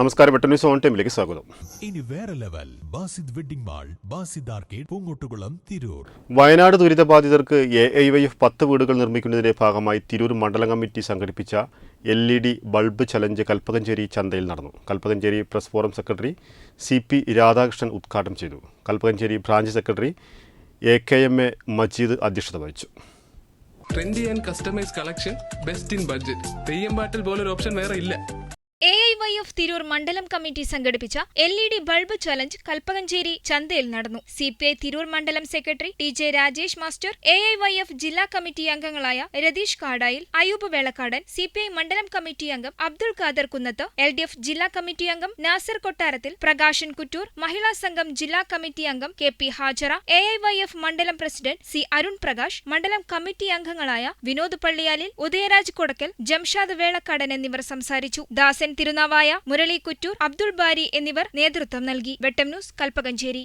നമസ്കാരം വെട്ട news on ടൈമിലേക്ക് സ്വാഗതം. ഇനി വേറെ level. Basid wedding mall Basid arcade Poongottukulam Tirur. Wayanad ദുരിതബാധിതർക്ക് A I Y F പത്ത് വീടുകൾ നിർമ്മിക്കുന്നതിന്റെ ഭാഗമായി തിരൂർ മണ്ഡലം കമ്മിറ്റി സംഘടിപ്പിച്ച L E D bulb challenge Kalpakanchery ചന്തയിൽ നടന്നു. Kalpakanchery press forum secretary C P Radhakrishnan ഉദ്ഘാടനം ചെയ്തു. Kalpakanchery branch secretary A K M A Majeed അധ്യക്ഷത വഹിച്ചു. Trendy and customize collection best in budget Theyyam പാട്ടിൽ പോലൊരു ഓപ്ഷൻ വേറെ ഇല്ല. A I Y F Tirur മണ്ഡലം കമ്മിറ്റി സംഘടിപ്പിച്ച L E D bulb challenge Kalpakanchery ചന്തയിൽ നടന്നു. സി പി ഐ തിരൂർ മണ്ഡലം secretary T J Rajesh master A I Y F ജില്ലാ കമ്മിറ്റി അംഗങ്ങളായ Ratheesh Kadayil Ayoob Velakkadan C P I മണ്ഡലം committee അംഗം Abdul Khader Kunnath L D F ജില്ലാ committee അംഗം നാസർ കൊട്ടാരത്തിൽ പ്രകാശൻ കുറ്റൂർ മഹിളാ സംഘം ജില്ലാ കമ്മിറ്റി അംഗം K P Hajara A I Y F മണ്ഡലം പ്രസിഡന്റ് സി അരുൺ പ്രകാശ് മണ്ഡലം കമ്മിറ്റി അംഗങ്ങളായ വിനോദ് പള്ളിയാലിൽ ഉദയരാജ് കൊടക്കൽ ജംഷാദ് വേളക്കാടൻ എന്നിവർ സംസാരിച്ചു. ദാസൻ തിരുനാവായ മുരളി കുറ്റൂർ അബ്ദുൾ ബാരി എന്നിവർ നേതൃത്വം നൽകി. വെട്ടം ന്യൂസ് കൽപ്പകഞ്ചേരി.